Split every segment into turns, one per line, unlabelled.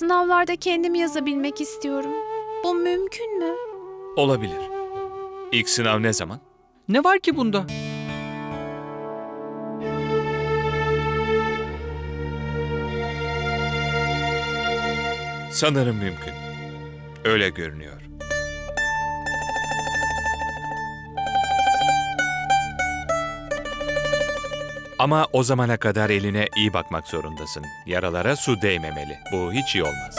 Sınavlarda kendim yazabilmek istiyorum. Bu mümkün mü?
Olabilir. İlk sınav ne zaman?
Ne var ki bunda?
Sanırım mümkün. Öyle görünüyor. Ama o zamana kadar eline iyi bakmak zorundasın. Yaralara su değmemeli. Bu hiç iyi olmaz.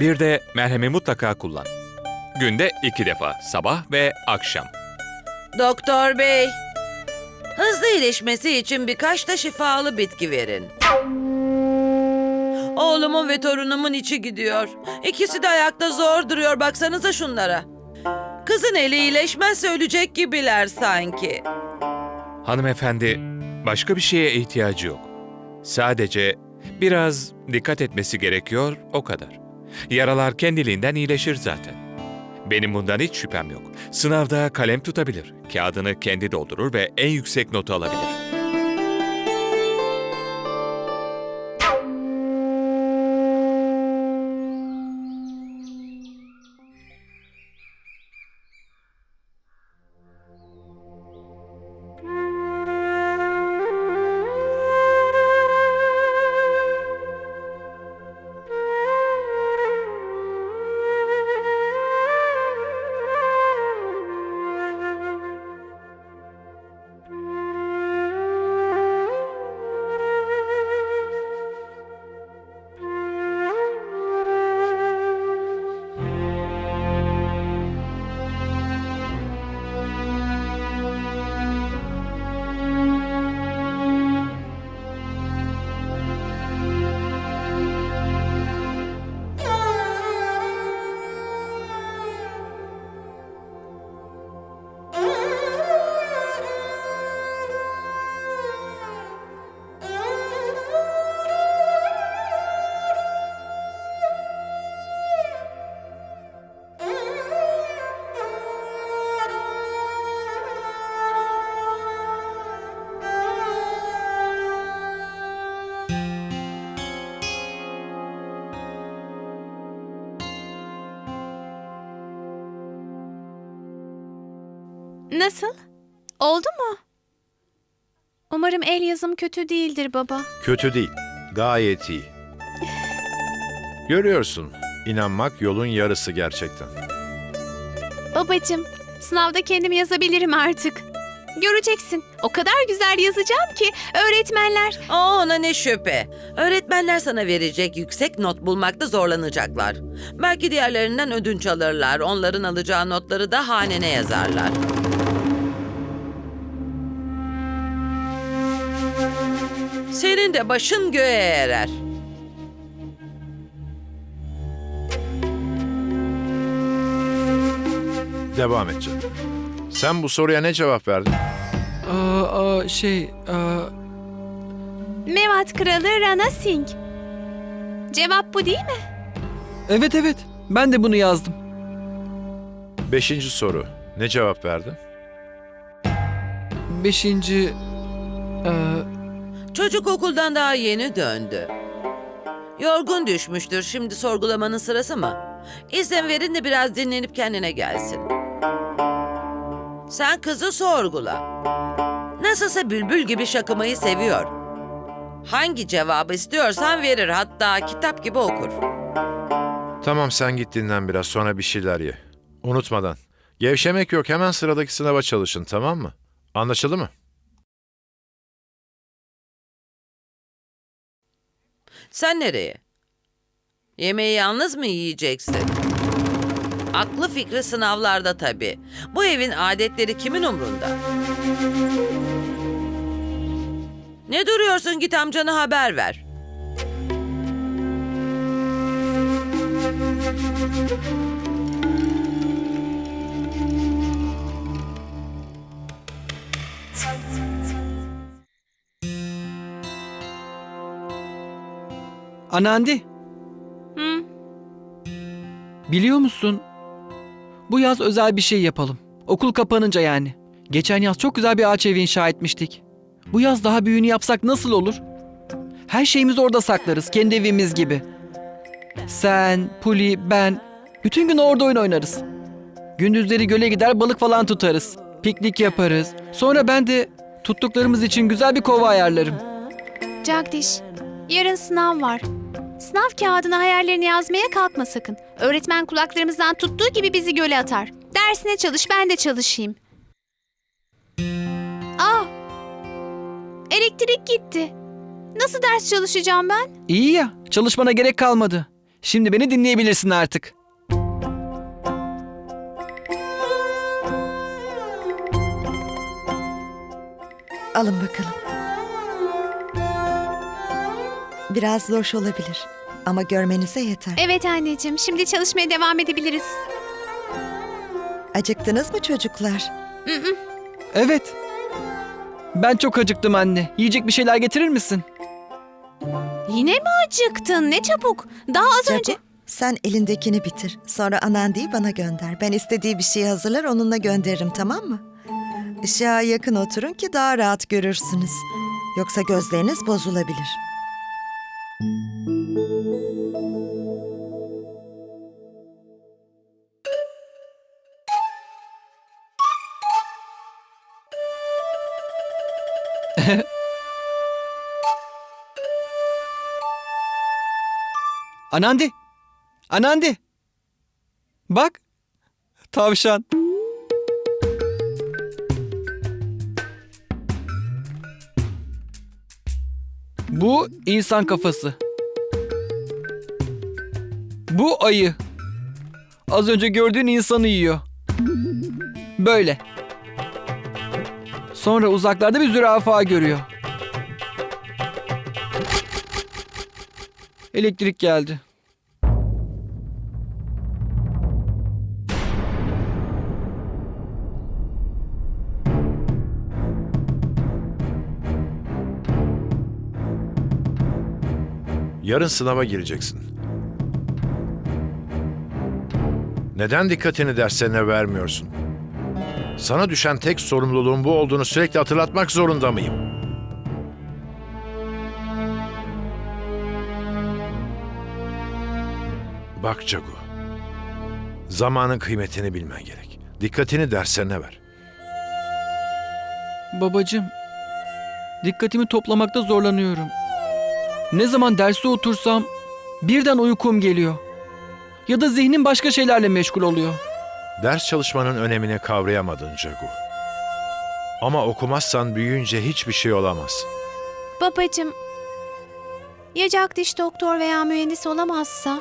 Bir de merhemi mutlaka kullan. Günde iki defa, sabah ve akşam.
Doktor bey, hızlı iyileşmesi için birkaç da şifalı bitki verin. Oğlumun ve torunumun içi gidiyor. İkisi de ayakta zor duruyor baksanıza şunlara. Kızın eli iyileşmezse ölecek gibiler sanki.
Hanımefendi, başka bir şeye ihtiyacı yok. Sadece biraz dikkat etmesi gerekiyor, o kadar. Yaralar kendiliğinden iyileşir zaten. Benim bundan hiç şüphem yok. Sınavda kalem tutabilir, kağıdını kendi doldurur ve en yüksek notu alabilir.
Nasıl? Oldu mu? Umarım el yazım kötü değildir baba.
Kötü değil. Gayet iyi. Görüyorsun. inanmak yolun yarısı gerçekten.
Babacım, sınavda kendim yazabilirim artık. Göreceksin. O kadar güzel yazacağım ki öğretmenler
Aa, ona ne şüphe. Öğretmenler sana verecek yüksek not bulmakta zorlanacaklar. Belki diğerlerinden ödünç alırlar. Onların alacağı notları da hanene yazarlar. Senin de başın göğe erer.
Devam et canım. Sen bu soruya ne cevap verdin?
Aa, aa, şey, aa,
Mevat Kralı Rana Singh. Cevap bu değil mi?
evet evet. Ben de bunu yazdım.
Beşinci soru. Ne cevap verdin?
Beşinci... aa,
Çocuk okuldan daha yeni döndü. Yorgun düşmüştür. Şimdi sorgulamanın sırası mı? İzin verin de biraz dinlenip kendine gelsin. Sen kızı sorgula. Nasılsa bülbül gibi şakımayı seviyor. Hangi cevabı istiyorsan verir. Hatta kitap gibi okur.
Tamam sen git dinlen biraz sonra bir şeyler ye. Unutmadan. Gevşemek yok hemen sıradaki sınava çalışın tamam mı? Anlaşıldı mı?
Sen nereye? Yemeği yalnız mı yiyeceksin? Aklı fikri sınavlarda tabii. Bu evin adetleri kimin umrunda? Ne duruyorsun git amcana haber ver.
Anandi,
Hı.
biliyor musun? Bu yaz özel bir şey yapalım. Okul kapanınca yani. Geçen yaz çok güzel bir ağaç evi inşa etmiştik. Bu yaz daha büyüğünü yapsak nasıl olur? Her şeyimizi orada saklarız, kendi evimiz gibi. Sen, Puli, ben bütün gün orada oyun oynarız. Gündüzleri göle gider balık falan tutarız. Piknik yaparız. Sonra ben de tuttuklarımız için güzel bir kova ayarlarım.
Jagdish, yarın sınav var. Sınav kağıdına hayallerini yazmaya kalkma sakın. Öğretmen kulaklarımızdan tuttuğu gibi bizi göle atar. Dersine çalış, ben de çalışayım. Aa! Elektrik gitti. Nasıl ders çalışacağım ben?
İyi ya, çalışmana gerek kalmadı. Şimdi beni dinleyebilirsin artık.
Alın bakalım. Biraz loş olabilir ama görmenize yeter.
Evet anneciğim, şimdi çalışmaya devam edebiliriz.
Acıktınız mı çocuklar?
Evet. Ben çok acıktım anne. Yiyecek bir şeyler getirir misin?
Yine mi acıktın? Ne çabuk. Daha az
Jaco,
önce...
sen elindekini bitir. Sonra Anandi'yi bana gönder. Ben istediği bir şey hazırlar onunla gönderirim tamam mı? Işığa yakın oturun ki daha rahat görürsünüz. Yoksa gözleriniz bozulabilir.
Anandi. Anandi. Bak. Tavşan. Bu insan kafası. Bu ayı. Az önce gördüğün insanı yiyor. Böyle. Sonra uzaklarda bir zürafa görüyor. Elektrik geldi.
Yarın sınava gireceksin. Neden dikkatini derslerine vermiyorsun? Sana düşen tek sorumluluğun bu olduğunu sürekli hatırlatmak zorunda mıyım? Bak Cagu. Zamanın kıymetini bilmen gerek. Dikkatini derslerine ver.
Babacım, dikkatimi toplamakta zorlanıyorum. Ne zaman derse otursam birden uykum geliyor. Ya da zihnim başka şeylerle meşgul oluyor.
Ders çalışmanın önemini kavrayamadın Cagu. Ama okumazsan büyüyünce hiçbir şey olamazsın.
Babacım, ya Jagdish doktor veya mühendis olamazsa?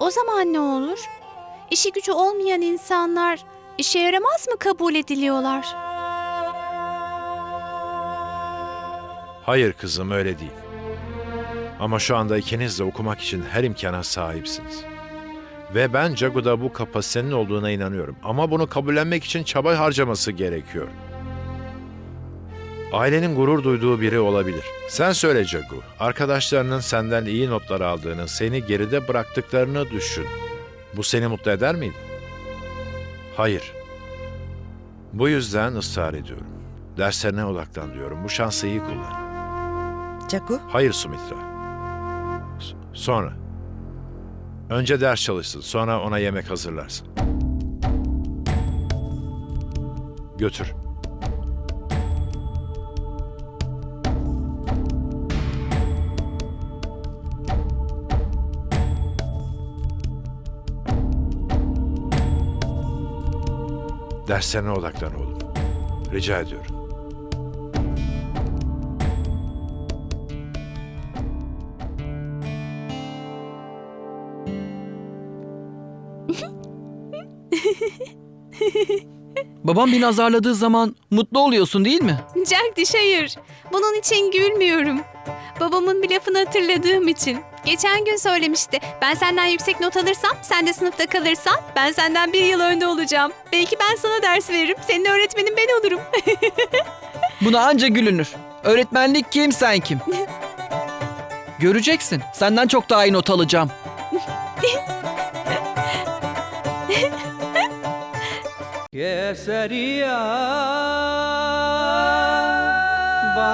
O zaman ne olur? İşi gücü olmayan insanlar işe yaramaz mı kabul ediliyorlar?
Hayır kızım öyle değil. Ama şu anda ikiniz de okumak için her imkana sahipsiniz. Ve ben Cagu'da bu kapasitenin olduğuna inanıyorum. Ama bunu kabullenmek için çaba harcaması gerekiyor. Ailenin gurur duyduğu biri olabilir. Sen söyle Cagu. Arkadaşlarının senden iyi notlar aldığını, seni geride bıraktıklarını düşün. Bu seni mutlu eder miydi? Hayır. Bu yüzden ısrar ediyorum. Derslerine odaklan diyorum. Bu şansı iyi kullan.
Cagu,
Hayır Sumitra. Sonra. Önce ders çalışsın, sonra ona yemek hazırlarsın. Götür. Derslerine odaklan oğlum. Rica ediyorum.
Babam beni azarladığı zaman mutlu oluyorsun değil mi?
Jagdish hayır. Bunun için gülmüyorum. Babamın bir lafını hatırladığım için. Geçen gün söylemişti. Ben senden yüksek not alırsam, sen de sınıfta kalırsan ben senden bir yıl önde olacağım. Belki ben sana ders veririm. Senin öğretmenin ben olurum.
Buna anca gülünür. Öğretmenlik kim sen kim? Göreceksin. Senden çok daha iyi not alacağım.
Kesariya பா